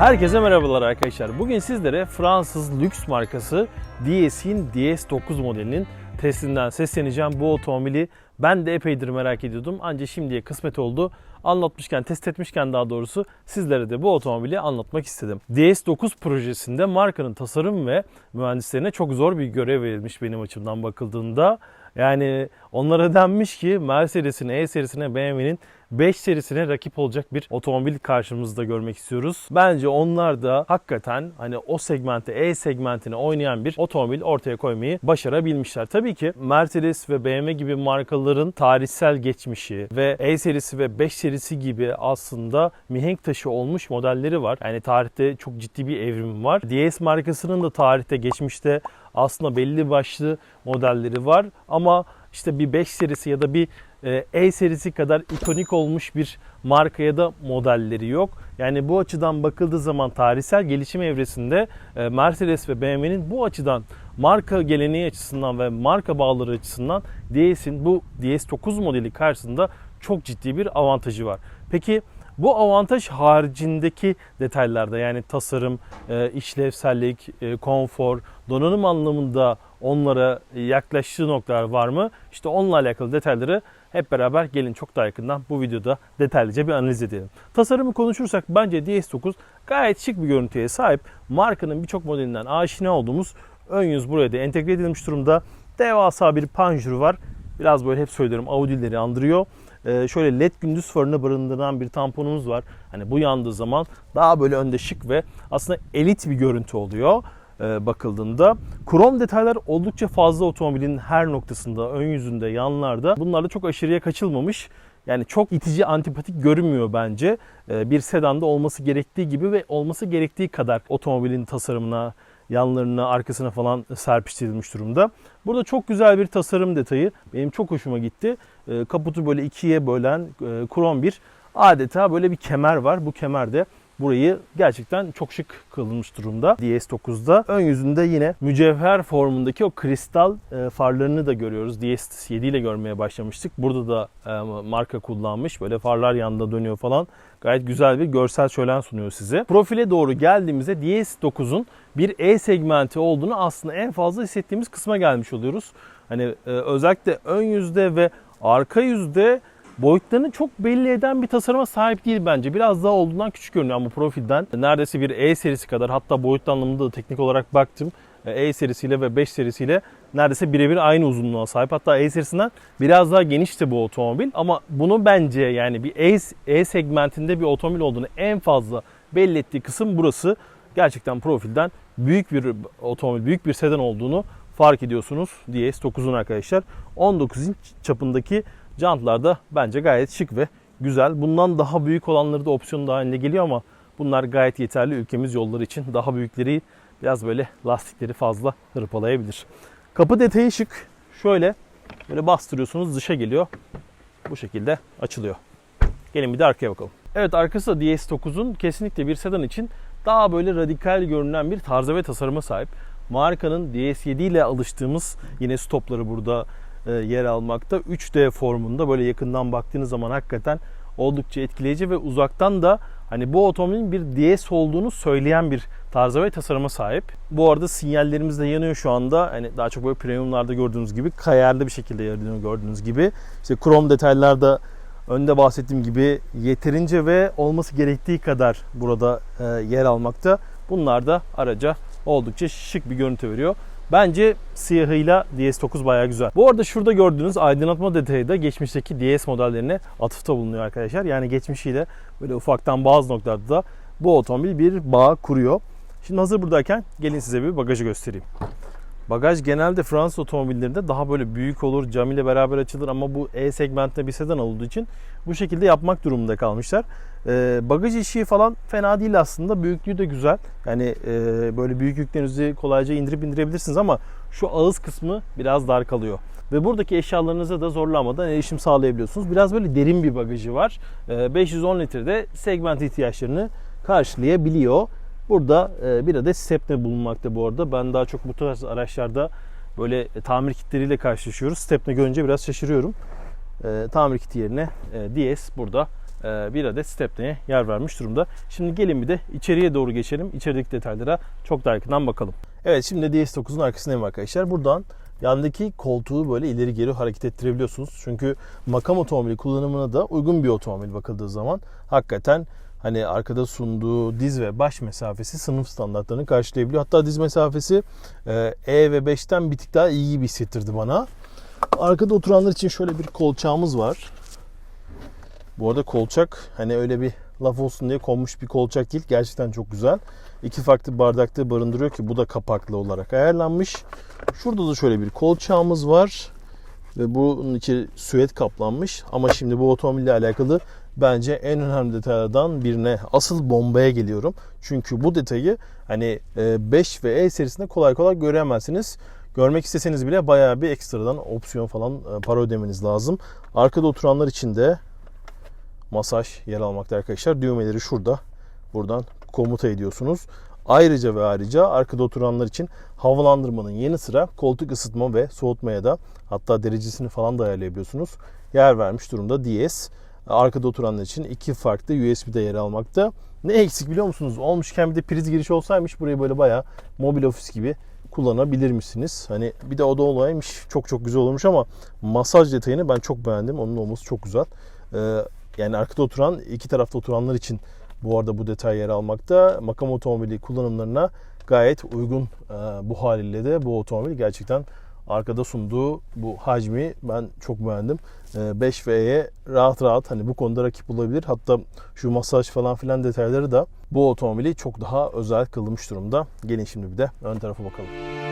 Herkese merhabalar arkadaşlar. Bugün sizlere Fransız lüks markası DS'in DS9 modelinin testinden sesleneceğim. Bu otomobili ben de epeydir merak ediyordum. Ancak şimdiye kısmet oldu. Anlatmışken, test etmişken daha doğrusu sizlere de bu otomobili anlatmak istedim. DS9 projesinde markanın tasarım ve mühendislerine çok zor bir görev verilmiş benim açımdan bakıldığında. Yani onlara denmiş ki Mercedes'in E serisine BMW'nin 5 serisine rakip olacak bir otomobil karşımızda görmek istiyoruz. Bence onlar da hakikaten hani o segmente E segmentine oynayan bir otomobil ortaya koymayı başarabilmişler. Tabii ki Mercedes ve BMW gibi markaların tarihsel geçmişi ve E serisi ve 5 serisi gibi aslında mihenk taşı olmuş modelleri var. Yani tarihte çok ciddi bir evrim var. DS markasının da tarihte geçmişte aslında belli başlı modelleri var ama işte bir 5 serisi ya da bir e, E serisi kadar ikonik olmuş bir marka ya da modelleri yok. Yani bu açıdan bakıldığı zaman tarihsel gelişim evresinde e, Mercedes ve BMW'nin bu açıdan marka geleneği açısından ve marka bağları açısından DS'in bu DS9 modeli karşısında çok ciddi bir avantajı var. Peki bu avantaj haricindeki detaylarda yani tasarım, e, işlevsellik, konfor, donanım anlamında onlara yaklaştığı noktalar var mı? İşte onunla alakalı detayları hep beraber gelin çok daha yakından bu videoda detaylıca bir analiz edelim. Tasarımı konuşursak bence DS9 gayet şık bir görüntüye sahip. Markanın birçok modelinden aşina olduğumuz ön yüz buraya da entegre edilmiş durumda. Devasa bir panjuru var. Biraz böyle hep söylerim Audi'leri andırıyor. Ee, şöyle led gündüz farını barındıran bir tamponumuz var. Hani bu yandığı zaman daha böyle önde şık ve aslında elit bir görüntü oluyor bakıldığında. Krom detaylar oldukça fazla otomobilin her noktasında, ön yüzünde, yanlarda. Bunlarla çok aşırıya kaçılmamış. Yani çok itici, antipatik görünmüyor bence. E, bir sedanda olması gerektiği gibi ve olması gerektiği kadar otomobilin tasarımına, yanlarına, arkasına falan serpiştirilmiş durumda. Burada çok güzel bir tasarım detayı. Benim çok hoşuma gitti. E, Kaputu böyle ikiye bölen e, krom bir adeta böyle bir kemer var. Bu kemer de burayı gerçekten çok şık kılınmış durumda DS9'da. Ön yüzünde yine mücevher formundaki o kristal e, farlarını da görüyoruz. DS7 ile görmeye başlamıştık. Burada da e, marka kullanmış. Böyle farlar yanında dönüyor falan. Gayet güzel bir görsel şölen sunuyor size. Profile doğru geldiğimizde DS9'un bir E segmenti olduğunu aslında en fazla hissettiğimiz kısma gelmiş oluyoruz. Hani e, özellikle ön yüzde ve arka yüzde boyutlarını çok belli eden bir tasarıma sahip değil bence. Biraz daha olduğundan küçük görünüyor ama profilden neredeyse bir E serisi kadar hatta boyut anlamında da teknik olarak baktım. E serisiyle ve 5 serisiyle neredeyse birebir aynı uzunluğa sahip. Hatta E serisinden biraz daha genişti bu otomobil. Ama bunu bence yani bir E, e segmentinde bir otomobil olduğunu en fazla belli ettiği kısım burası. Gerçekten profilden büyük bir otomobil, büyük bir sedan olduğunu fark ediyorsunuz DS9'un arkadaşlar. 19 inç çapındaki Jantlar da bence gayet şık ve güzel. Bundan daha büyük olanları da opsiyon haline geliyor ama bunlar gayet yeterli ülkemiz yolları için. Daha büyükleri biraz böyle lastikleri fazla hırpalayabilir. Kapı detayı şık. Şöyle böyle bastırıyorsunuz dışa geliyor. Bu şekilde açılıyor. Gelin bir de arkaya bakalım. Evet arkası da DS9'un kesinlikle bir sedan için daha böyle radikal görünen bir tarza ve tasarıma sahip. Markanın DS7 ile alıştığımız yine stopları burada yer almakta. 3D formunda böyle yakından baktığınız zaman hakikaten oldukça etkileyici ve uzaktan da hani bu otomobilin bir DS olduğunu söyleyen bir tarza ve tasarıma sahip. Bu arada sinyallerimiz de yanıyor şu anda. Hani daha çok böyle premiumlarda gördüğünüz gibi kayarlı bir şekilde yanıyor gördüğünüz gibi. İşte krom detaylarda önde bahsettiğim gibi yeterince ve olması gerektiği kadar burada e, yer almakta. Bunlar da araca oldukça şık bir görüntü veriyor. Bence siyahıyla DS9 bayağı güzel. Bu arada şurada gördüğünüz aydınlatma detayı da geçmişteki DS modellerine atıfta bulunuyor arkadaşlar. Yani geçmişiyle böyle ufaktan bazı noktalarda da bu otomobil bir bağ kuruyor. Şimdi hazır buradayken gelin size bir bagajı göstereyim. Bagaj genelde Fransız otomobillerinde daha böyle büyük olur, cam ile beraber açılır ama bu E segmentinde bir sedan olduğu için bu şekilde yapmak durumunda kalmışlar. Ee, bagaj işi falan fena değil aslında. Büyüklüğü de güzel. Yani e, böyle büyük yüklerinizi kolayca indirip indirebilirsiniz ama şu ağız kısmı biraz dar kalıyor. Ve buradaki eşyalarınıza da zorlanmadan erişim sağlayabiliyorsunuz. Biraz böyle derin bir bagajı var. Ee, 510 litrede segment ihtiyaçlarını karşılayabiliyor. Burada e, bir adet stepne bulunmakta bu arada. Ben daha çok bu tarz araçlarda böyle tamir kitleriyle karşılaşıyoruz. Stepne görünce biraz şaşırıyorum. E, tamir kiti yerine e, DS burada e, bir adet stepneye yer vermiş durumda. Şimdi gelin bir de içeriye doğru geçelim. İçerideki detaylara çok daha yakından bakalım. Evet şimdi DS9'un arkasındayım arkadaşlar. Buradan yandaki koltuğu böyle ileri geri hareket ettirebiliyorsunuz. Çünkü makam otomobili kullanımına da uygun bir otomobil bakıldığı zaman hakikaten hani arkada sunduğu diz ve baş mesafesi sınıf standartlarını karşılayabiliyor. Hatta diz mesafesi e, E ve 5'ten bir tık daha iyi gibi hissettirdi bana. Arkada oturanlar için şöyle bir kolçağımız var. Bu arada kolçak hani öyle bir laf olsun diye konmuş bir kolçak değil. Gerçekten çok güzel. İki farklı bardakta barındırıyor ki bu da kapaklı olarak ayarlanmış. Şurada da şöyle bir kolçağımız var. Ve bunun içi süet kaplanmış. Ama şimdi bu otomobille alakalı bence en önemli detaylardan birine asıl bombaya geliyorum. Çünkü bu detayı hani 5 ve E serisinde kolay kolay göremezsiniz. Görmek isteseniz bile bayağı bir ekstradan opsiyon falan e, para ödemeniz lazım. Arkada oturanlar için de masaj yer almakta arkadaşlar. Düğmeleri şurada. Buradan komuta ediyorsunuz. Ayrıca ve ayrıca arkada oturanlar için havalandırmanın yanı sıra koltuk ısıtma ve soğutmaya da hatta derecesini falan da ayarlayabiliyorsunuz. Yer vermiş durumda DS. Arkada oturanlar için iki farklı USB'de yer almakta. Ne eksik biliyor musunuz? Olmuşken bir de priz girişi olsaymış burayı böyle bayağı mobil ofis gibi kullanabilir misiniz? Hani bir de o da olaymış. Çok çok güzel olmuş ama masaj detayını ben çok beğendim. Onun olması çok güzel. Ee, yani arkada oturan, iki tarafta oturanlar için bu arada bu detay yer almakta. Makam otomobili kullanımlarına gayet uygun e, bu haliyle de bu otomobil gerçekten arkada sunduğu bu hacmi ben çok beğendim. E, 5 V'ye rahat rahat hani bu konuda rakip olabilir. Hatta şu masaj falan filan detayları da bu otomobili çok daha özel kılmış durumda. Gelin şimdi bir de ön tarafa bakalım.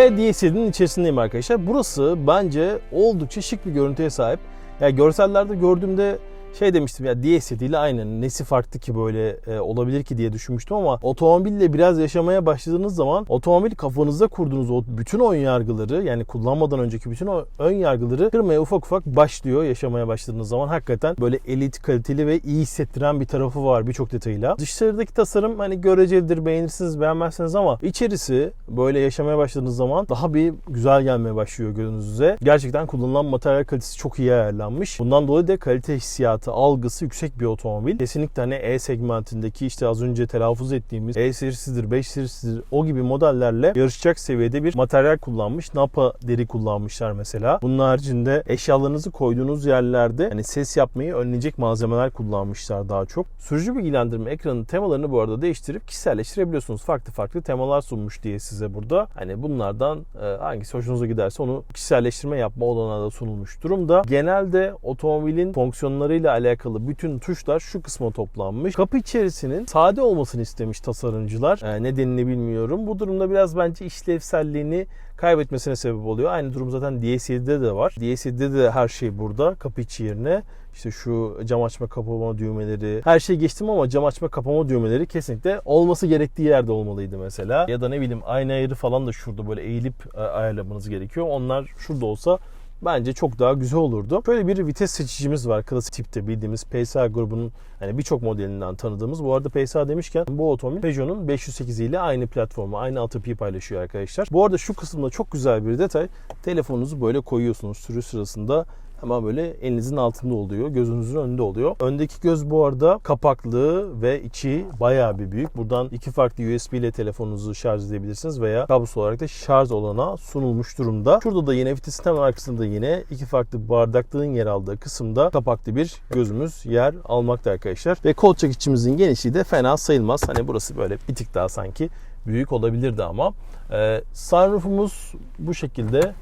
Ve DS7'nin içerisindeyim arkadaşlar. Burası bence oldukça şık bir görüntüye sahip. Ya görsellerde gördüğümde şey demiştim ya DS7 ile aynı nesi farklı ki böyle e, olabilir ki diye düşünmüştüm ama otomobille biraz yaşamaya başladığınız zaman otomobil kafanızda kurduğunuz o bütün ön yargıları yani kullanmadan önceki bütün o ön yargıları kırmaya ufak ufak başlıyor yaşamaya başladığınız zaman hakikaten böyle elit kaliteli ve iyi hissettiren bir tarafı var birçok detayıyla. Dışarıdaki tasarım hani görecelidir beğenirsiniz beğenmezsiniz ama içerisi böyle yaşamaya başladığınız zaman daha bir güzel gelmeye başlıyor gözünüze. Gerçekten kullanılan materyal kalitesi çok iyi ayarlanmış. Bundan dolayı da kalite hissiyatı hissiyatı, algısı yüksek bir otomobil. Kesinlikle hani E segmentindeki işte az önce telaffuz ettiğimiz E serisidir, 5 serisidir o gibi modellerle yarışacak seviyede bir materyal kullanmış. Napa deri kullanmışlar mesela. Bunun haricinde eşyalarınızı koyduğunuz yerlerde hani ses yapmayı önleyecek malzemeler kullanmışlar daha çok. Sürücü bilgilendirme ekranının temalarını bu arada değiştirip kişiselleştirebiliyorsunuz. Farklı farklı temalar sunmuş diye size burada. Hani bunlardan e, hangisi hoşunuza giderse onu kişiselleştirme yapma olanağı da sunulmuş durumda. Genelde otomobilin fonksiyonlarıyla alakalı bütün tuşlar şu kısma toplanmış. Kapı içerisinin sade olmasını istemiş tasarımcılar. E, nedenini bilmiyorum. Bu durumda biraz bence işlevselliğini kaybetmesine sebep oluyor. Aynı durum zaten DS7'de de var. DS7'de de her şey burada kapı içi yerine. İşte şu cam açma kapama düğmeleri. Her şey geçtim ama cam açma kapama düğmeleri kesinlikle olması gerektiği yerde olmalıydı mesela. Ya da ne bileyim ayna ayarı falan da şurada böyle eğilip e, ayarlamanız gerekiyor. Onlar şurada olsa bence çok daha güzel olurdu. Şöyle bir vites seçicimiz var. Klasik tipte bildiğimiz PSA grubunun hani birçok modelinden tanıdığımız. Bu arada PSA demişken bu otomobil Peugeot'un 508 ile aynı platformu, aynı altyapıyı paylaşıyor arkadaşlar. Bu arada şu kısımda çok güzel bir detay. Telefonunuzu böyle koyuyorsunuz sürü sırasında Hemen böyle elinizin altında oluyor. Gözünüzün önünde oluyor. Öndeki göz bu arada kapaklı ve içi bayağı bir büyük. Buradan iki farklı USB ile telefonunuzu şarj edebilirsiniz veya kablosuz olarak da şarj olana sunulmuş durumda. Şurada da yine vitesin hemen arkasında yine iki farklı bardaklığın yer aldığı kısımda kapaklı bir gözümüz yer almakta arkadaşlar. Ve kolçak içimizin genişliği de fena sayılmaz. Hani burası böyle bir tık daha sanki büyük olabilirdi ama. Ee, sunroofumuz bu şekilde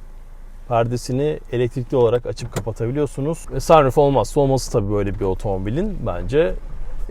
perdesini elektrikli olarak açıp kapatabiliyorsunuz. Ve sunroof olmazsa olması tabii böyle bir otomobilin bence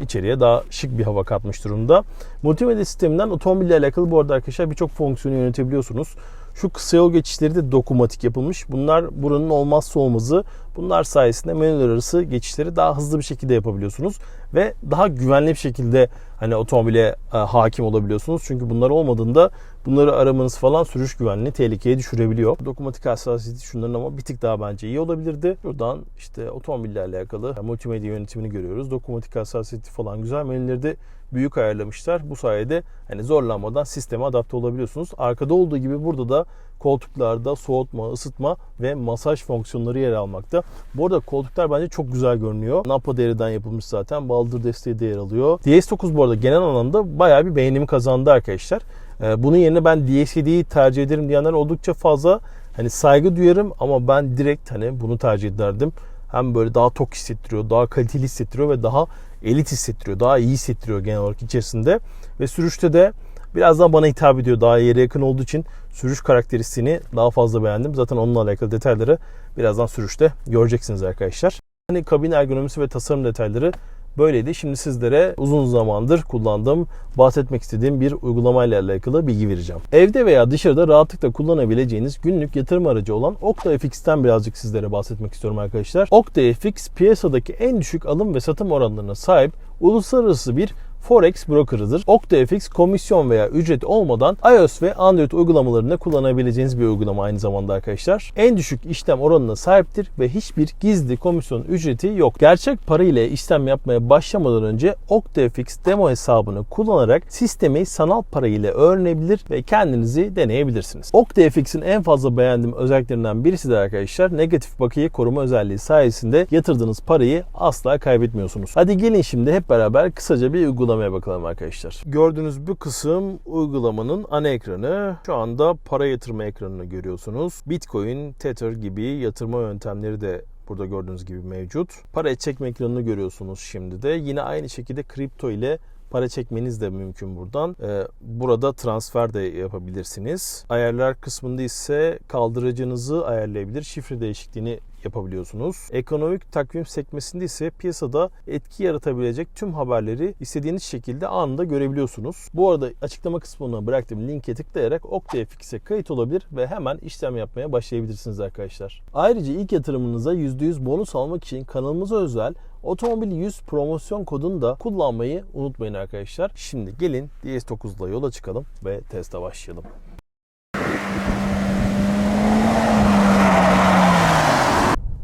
içeriye daha şık bir hava katmış durumda. Multimedya sisteminden otomobille alakalı bu arada arkadaşlar birçok fonksiyonu yönetebiliyorsunuz. Şu kısa yol geçişleri de dokunmatik yapılmış. Bunlar buranın olmazsa olmazı. Bunlar sayesinde menüler arası geçişleri daha hızlı bir şekilde yapabiliyorsunuz ve daha güvenli bir şekilde hani otomobile e, hakim olabiliyorsunuz. Çünkü bunlar olmadığında bunları aramanız falan sürüş güvenliğini tehlikeye düşürebiliyor. Dokunmatik hassasiyeti şunların ama bir tık daha bence iyi olabilirdi. Buradan işte otomobille alakalı multimedya yönetimini görüyoruz. Dokunmatik hassasiyeti falan güzel. Menüleri de büyük ayarlamışlar. Bu sayede hani zorlanmadan sisteme adapte olabiliyorsunuz. Arkada olduğu gibi burada da koltuklarda soğutma, ısıtma ve masaj fonksiyonları yer almakta. Bu arada koltuklar bence çok güzel görünüyor. Napa deriden yapılmış zaten. Baldır desteği de yer alıyor. DS9 bu arada genel anlamda bayağı bir beğenimi kazandı arkadaşlar. Ee, bunun yerine ben DS7'yi tercih ederim diyenler oldukça fazla. Hani saygı duyarım ama ben direkt hani bunu tercih ederdim. Hem böyle daha tok hissettiriyor, daha kaliteli hissettiriyor ve daha elit hissettiriyor. Daha iyi hissettiriyor genel olarak içerisinde. Ve sürüşte de biraz daha bana hitap ediyor. Daha yere yakın olduğu için sürüş karakteristiğini daha fazla beğendim. Zaten onunla alakalı detayları birazdan sürüşte göreceksiniz arkadaşlar. Hani kabin ergonomisi ve tasarım detayları böyleydi. Şimdi sizlere uzun zamandır kullandığım, bahsetmek istediğim bir uygulamayla alakalı bilgi vereceğim. Evde veya dışarıda rahatlıkla kullanabileceğiniz günlük yatırım aracı olan OktaFX'ten birazcık sizlere bahsetmek istiyorum arkadaşlar. OktaFX piyasadaki en düşük alım ve satım oranlarına sahip uluslararası bir Forex brokerıdır. OktaFX komisyon veya ücret olmadan iOS ve Android uygulamalarında kullanabileceğiniz bir uygulama aynı zamanda arkadaşlar. En düşük işlem oranına sahiptir ve hiçbir gizli komisyon ücreti yok. Gerçek para ile işlem yapmaya başlamadan önce OktaFX demo hesabını kullanarak sistemi sanal para ile öğrenebilir ve kendinizi deneyebilirsiniz. OktaFX'in en fazla beğendiğim özelliklerinden birisi de arkadaşlar negatif bakiye koruma özelliği sayesinde yatırdığınız parayı asla kaybetmiyorsunuz. Hadi gelin şimdi hep beraber kısaca bir uygulama uygulamaya bakalım arkadaşlar. Gördüğünüz bu kısım uygulamanın ana ekranı. Şu anda para yatırma ekranını görüyorsunuz. Bitcoin, Tether gibi yatırma yöntemleri de burada gördüğünüz gibi mevcut. Para çekme ekranını görüyorsunuz şimdi de. Yine aynı şekilde kripto ile para çekmeniz de mümkün buradan. Ee, burada transfer de yapabilirsiniz. Ayarlar kısmında ise kaldıracınızı ayarlayabilir. Şifre değişikliğini yapabiliyorsunuz. Ekonomik takvim sekmesinde ise piyasada etki yaratabilecek tüm haberleri istediğiniz şekilde anında görebiliyorsunuz. Bu arada açıklama kısmına bıraktığım linke tıklayarak OktaFX'e kayıt olabilir ve hemen işlem yapmaya başlayabilirsiniz arkadaşlar. Ayrıca ilk yatırımınıza %100 bonus almak için kanalımıza özel Otomobil 100 promosyon kodunu da kullanmayı unutmayın arkadaşlar. Şimdi gelin DS9 ile yola çıkalım ve teste başlayalım.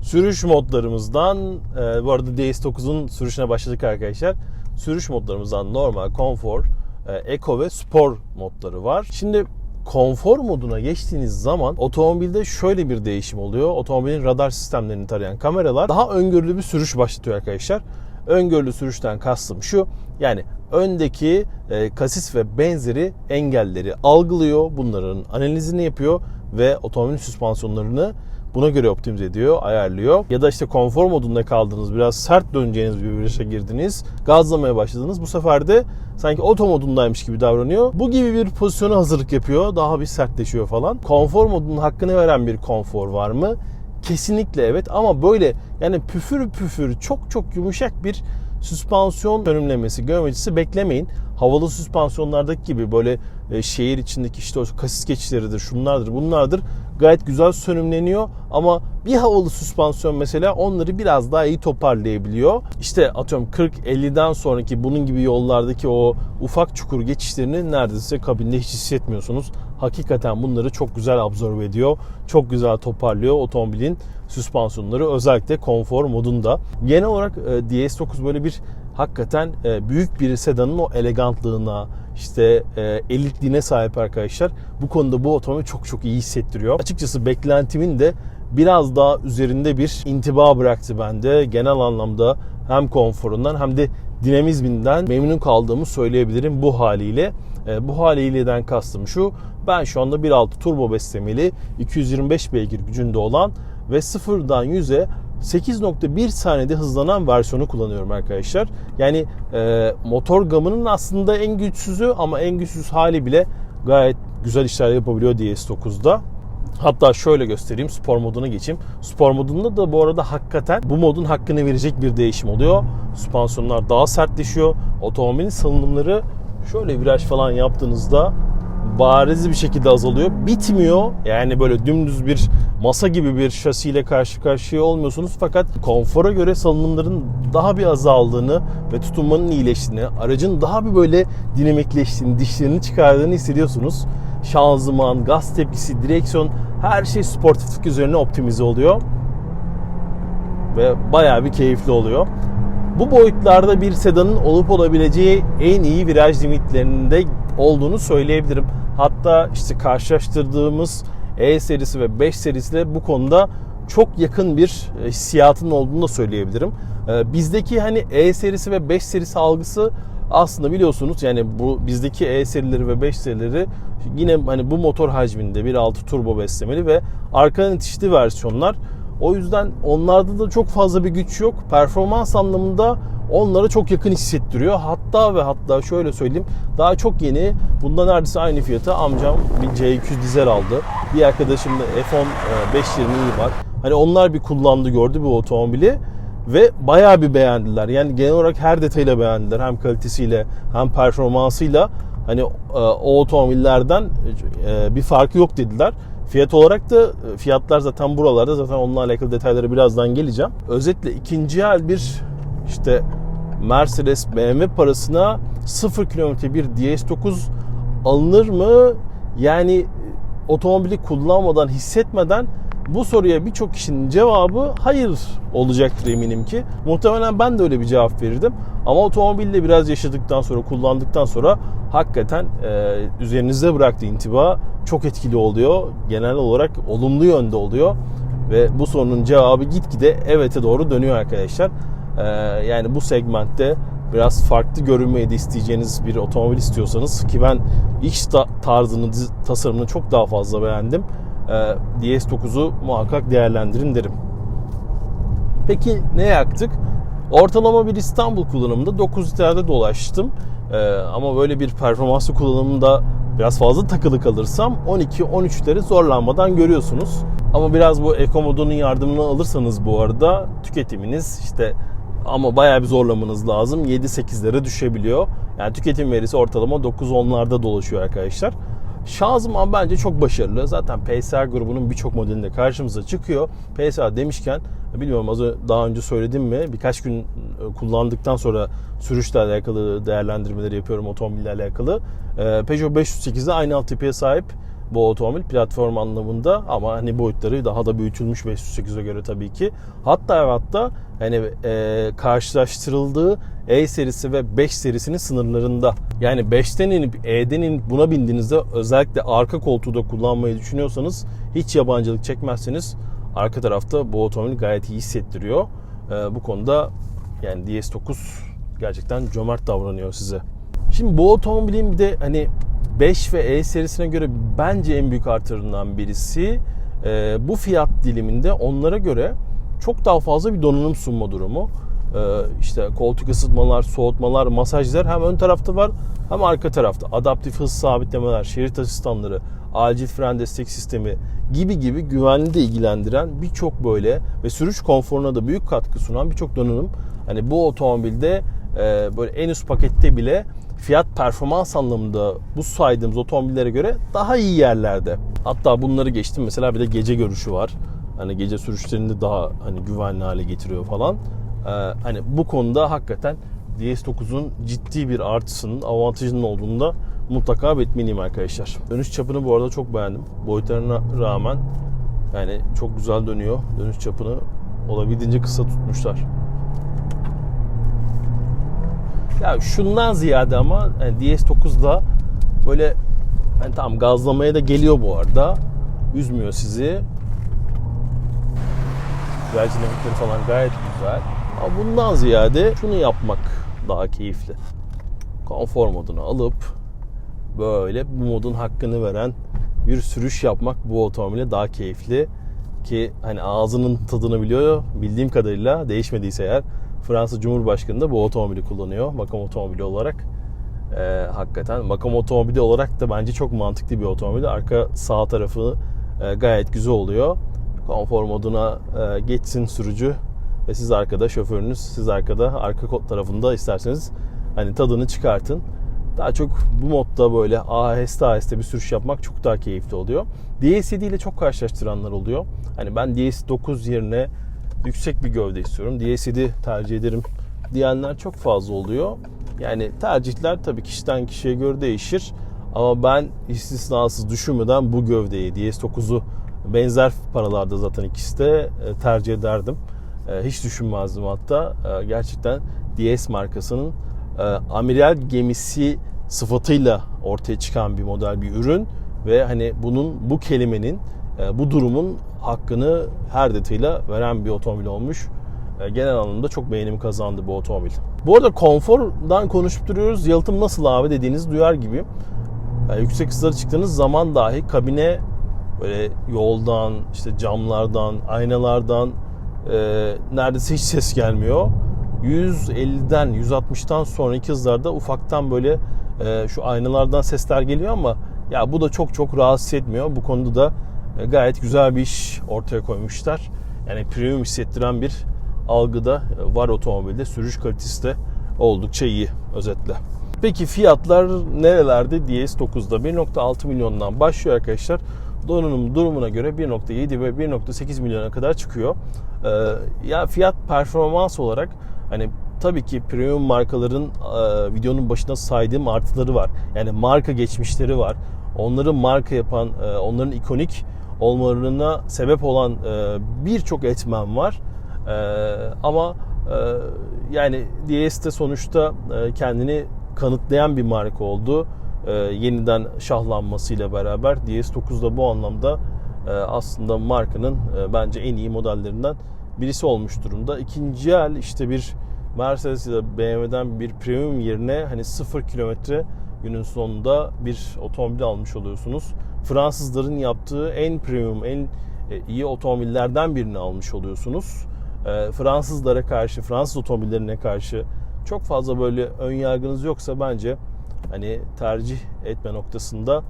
Sürüş modlarımızdan, e, bu arada DS9'un sürüşüne başladık arkadaşlar. Sürüş modlarımızdan normal, konfor, e, eco ve spor modları var. Şimdi konfor moduna geçtiğiniz zaman otomobilde şöyle bir değişim oluyor. Otomobilin radar sistemlerini tarayan kameralar daha öngörülü bir sürüş başlatıyor arkadaşlar. Öngörülü sürüşten kastım şu. Yani öndeki e, kasis ve benzeri engelleri algılıyor. Bunların analizini yapıyor ve otomobilin süspansiyonlarını Buna göre optimize ediyor, ayarlıyor. Ya da işte konfor modunda kaldınız, biraz sert döneceğiniz bir viraja girdiniz, gazlamaya başladınız. Bu sefer de sanki oto modundaymış gibi davranıyor. Bu gibi bir pozisyona hazırlık yapıyor. Daha bir sertleşiyor falan. Konfor modunun hakkını veren bir konfor var mı? Kesinlikle evet ama böyle yani püfür püfür çok çok yumuşak bir süspansiyon dönümlemesi, geometrisi beklemeyin. Havalı süspansiyonlardaki gibi böyle e, şehir içindeki işte o kasis geçişleridir, şunlardır, bunlardır gayet güzel sönümleniyor ama bir havalı süspansiyon mesela onları biraz daha iyi toparlayabiliyor. İşte atıyorum 40-50'den sonraki bunun gibi yollardaki o ufak çukur geçişlerini neredeyse kabinde hiç hissetmiyorsunuz. Hakikaten bunları çok güzel absorbe ediyor. Çok güzel toparlıyor otomobilin süspansiyonları özellikle konfor modunda. Genel olarak e, DS9 böyle bir hakikaten e, büyük bir sedanın o elegantlığına, işte e, elitliğine sahip arkadaşlar. Bu konuda bu otomobil çok çok iyi hissettiriyor. Açıkçası beklentimin de biraz daha üzerinde bir intiba bıraktı bende. Genel anlamda hem konforundan hem de dinamizminden memnun kaldığımı söyleyebilirim bu haliyle. E, bu haliyleden kastım şu. Ben şu anda 1.6 turbo beslemeli 225 beygir gücünde olan ve sıfırdan 100'e 8.1 saniyede hızlanan versiyonu kullanıyorum arkadaşlar. Yani e, motor gamının aslında en güçsüzü ama en güçsüz hali bile gayet güzel işler yapabiliyor DS9'da. Hatta şöyle göstereyim spor moduna geçeyim. Spor modunda da bu arada hakikaten bu modun hakkını verecek bir değişim oluyor. Süspansiyonlar daha sertleşiyor. Otomobilin salınımları şöyle viraj falan yaptığınızda bariz bir şekilde azalıyor. Bitmiyor. Yani böyle dümdüz bir masa gibi bir şasiyle karşı karşıya olmuyorsunuz. Fakat konfora göre salınımların daha bir azaldığını ve tutunmanın iyileştiğini, aracın daha bir böyle dinamikleştiğini, dişlerini çıkardığını hissediyorsunuz. Şanzıman, gaz tepkisi, direksiyon her şey sportiflik üzerine optimize oluyor. Ve bayağı bir keyifli oluyor. Bu boyutlarda bir sedanın olup olabileceği en iyi viraj limitlerinde olduğunu söyleyebilirim. Hatta işte karşılaştırdığımız E serisi ve 5 serisiyle bu konuda çok yakın bir e, hissiyatın olduğunu da söyleyebilirim. E, Bizdeki hani E serisi ve 5 serisi algısı aslında biliyorsunuz yani bu bizdeki E serileri ve 5 serileri yine hani bu motor hacminde 1.6 turbo beslemeli ve arkadan itişli versiyonlar. O yüzden onlarda da çok fazla bir güç yok. Performans anlamında onlara çok yakın hissettiriyor. Hatta ve hatta şöyle söyleyeyim daha çok yeni bunda neredeyse aynı fiyata amcam bir C200 dizel aldı. Bir arkadaşım da F10 e, 520i var. Hani onlar bir kullandı gördü bu otomobili ve bayağı bir beğendiler. Yani genel olarak her detayıyla beğendiler. Hem kalitesiyle hem performansıyla hani e, o otomobillerden e, bir farkı yok dediler. Fiyat olarak da e, fiyatlar zaten buralarda zaten onunla alakalı detaylara birazdan geleceğim. Özetle ikinci el bir işte Mercedes BMW parasına 0 kilometre bir DS9 alınır mı? Yani e, otomobili kullanmadan, hissetmeden bu soruya birçok kişinin cevabı hayır olacaktır eminim ki. Muhtemelen ben de öyle bir cevap verirdim. Ama otomobille biraz yaşadıktan sonra, kullandıktan sonra hakikaten e, üzerinizde bıraktığı intiba çok etkili oluyor. Genel olarak olumlu yönde oluyor. Ve bu sorunun cevabı gitgide evet'e doğru dönüyor arkadaşlar. E, yani bu segmentte biraz farklı görünmeyi de isteyeceğiniz bir otomobil istiyorsanız ki ben iç tarzını, tasarımını çok daha fazla beğendim. E, DS9'u muhakkak değerlendirin derim. Peki ne yaktık? Ortalama bir İstanbul kullanımında 9 litrede dolaştım. Ee, ama böyle bir performanslı kullanımda biraz fazla takılı kalırsam 12-13'leri zorlanmadan görüyorsunuz. Ama biraz bu Eco modunun yardımını alırsanız bu arada tüketiminiz işte ama bayağı bir zorlamanız lazım. 7-8'lere düşebiliyor. Yani tüketim verisi ortalama 9-10'larda dolaşıyor arkadaşlar. Şanzıman bence çok başarılı. Zaten PSR grubunun birçok modelinde karşımıza çıkıyor. PSR demişken bilmiyorum az daha önce söyledim mi birkaç gün e, kullandıktan sonra sürüşle alakalı değerlendirmeleri yapıyorum otomobille alakalı. E, Peugeot 508'de aynı altyapıya sahip bu otomobil platform anlamında ama hani boyutları daha da büyütülmüş 508'e göre tabii ki. Hatta hatta hani e, karşılaştırıldığı E serisi ve 5 serisinin sınırlarında. Yani 5'ten inip E'den inip buna bindiğinizde özellikle arka koltuğu da kullanmayı düşünüyorsanız hiç yabancılık çekmezseniz arka tarafta bu otomobil gayet iyi hissettiriyor. E, bu konuda yani DS9 gerçekten cömert davranıyor size. Şimdi bu otomobilin bir de hani 5 ve E serisine göre bence en büyük artılarından birisi e, bu fiyat diliminde onlara göre çok daha fazla bir donanım sunma durumu. E, işte koltuk ısıtmalar, soğutmalar, masajlar hem ön tarafta var hem arka tarafta. Adaptif hız sabitlemeler, şerit asistanları, acil fren destek sistemi gibi gibi güvenli de ilgilendiren birçok böyle ve sürüş konforuna da büyük katkı sunan birçok donanım. Hani bu otomobilde e, böyle en üst pakette bile fiyat performans anlamında bu saydığımız otomobillere göre daha iyi yerlerde. Hatta bunları geçtim mesela bir de gece görüşü var. Hani gece sürüşlerini daha hani güvenli hale getiriyor falan. Ee, hani bu konuda hakikaten DS9'un ciddi bir artısının, avantajının olduğunu da mutlaka belirtmeliyim arkadaşlar. Dönüş çapını bu arada çok beğendim. Boyutlarına rağmen yani çok güzel dönüyor. Dönüş çapını olabildiğince kısa tutmuşlar. Ya şundan ziyade ama yani DS9'da böyle yani tamam gazlamaya da geliyor bu arada. Üzmüyor sizi. Viraj dinamikleri falan gayet güzel. Ama bundan ziyade şunu yapmak daha keyifli. Konfor modunu alıp böyle bu modun hakkını veren bir sürüş yapmak bu otomobile daha keyifli ki hani ağzının tadını biliyor bildiğim kadarıyla değişmediyse eğer Fransa Cumhurbaşkanı da bu otomobili kullanıyor makam otomobili olarak. Ee, hakikaten makam otomobili olarak da bence çok mantıklı bir otomobil. Arka sağ tarafı e, gayet güzel oluyor. Konfor moduna e, geçsin sürücü ve siz arkada şoförünüz, siz arkada arka tarafında isterseniz hani tadını çıkartın. daha çok bu modda böyle aheste aheste bir sürüş yapmak çok daha keyifli oluyor. DS7 ile çok karşılaştıranlar oluyor. Hani ben DS9 yerine yüksek bir gövde istiyorum. DS7 tercih ederim diyenler çok fazla oluyor. Yani tercihler tabii kişiden kişiye göre değişir. Ama ben istisnasız düşünmeden bu gövdeyi DS9'u benzer paralarda zaten ikisi de e, tercih ederdim. E, Hiç düşünmezdim hatta. E, Gerçekten DS markasının amiral gemisi sıfatıyla ortaya çıkan bir model bir ürün ve hani bunun bu kelimenin bu durumun hakkını her detayıyla veren bir otomobil olmuş. E, Genel anlamda çok beğenim kazandı bu otomobil. Bu arada konfordan konuşup duruyoruz. Yalıtım nasıl abi dediğiniz duyar gibi. Yani yüksek hızlara çıktığınız zaman dahi kabine böyle yoldan, işte camlardan, aynalardan e, neredeyse hiç ses gelmiyor. 150'den, 160'tan sonraki hızlarda ufaktan böyle e, şu aynalardan sesler geliyor ama ya bu da çok çok rahatsız etmiyor. Bu konuda da e, gayet güzel bir iş ortaya koymuşlar. Yani premium hissettiren bir algıda e, var otomobilde. Sürüş kalitesi de oldukça iyi özetle. Peki fiyatlar nerelerde DS9'da? 1.6 milyondan başlıyor arkadaşlar. Donanım durumuna göre 1.7 ve 1.8 milyona kadar çıkıyor. Ee, ya fiyat performans olarak hani tabii ki premium markaların e, videonun başında saydığım artıları var. Yani marka geçmişleri var. Onları marka yapan, e, onların ikonik olmalarına sebep olan e, birçok etmen var. E, ama yani DS de sonuçta kendini kanıtlayan bir marka oldu. Yeniden şahlanmasıyla beraber DS9 da bu anlamda aslında markanın bence en iyi modellerinden birisi olmuş durumda. İkinci el işte bir Mercedes ya da BMW'den bir premium yerine hani 0 kilometre günün sonunda bir otomobil almış oluyorsunuz. Fransızların yaptığı en premium, en e, iyi otomobillerden birini almış oluyorsunuz. E, Fransızlara karşı, Fransız otomobillerine karşı çok fazla böyle ön yargınız yoksa bence hani tercih etme noktasında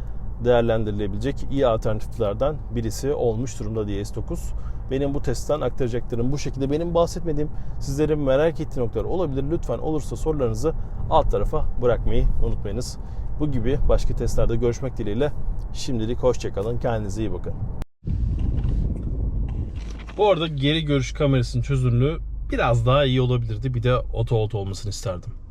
değerlendirilebilecek iyi alternatiflerden birisi olmuş durumda DS9. Benim bu testten aktaracaklarım bu şekilde. Benim bahsetmediğim sizlerin merak ettiği noktalar olabilir. Lütfen olursa sorularınızı alt tarafa bırakmayı unutmayınız. Bu gibi başka testlerde görüşmek dileğiyle. Şimdilik hoşçakalın. Kendinize iyi bakın. Bu arada geri görüş kamerasının çözünürlüğü biraz daha iyi olabilirdi. Bir de oto oto olmasını isterdim.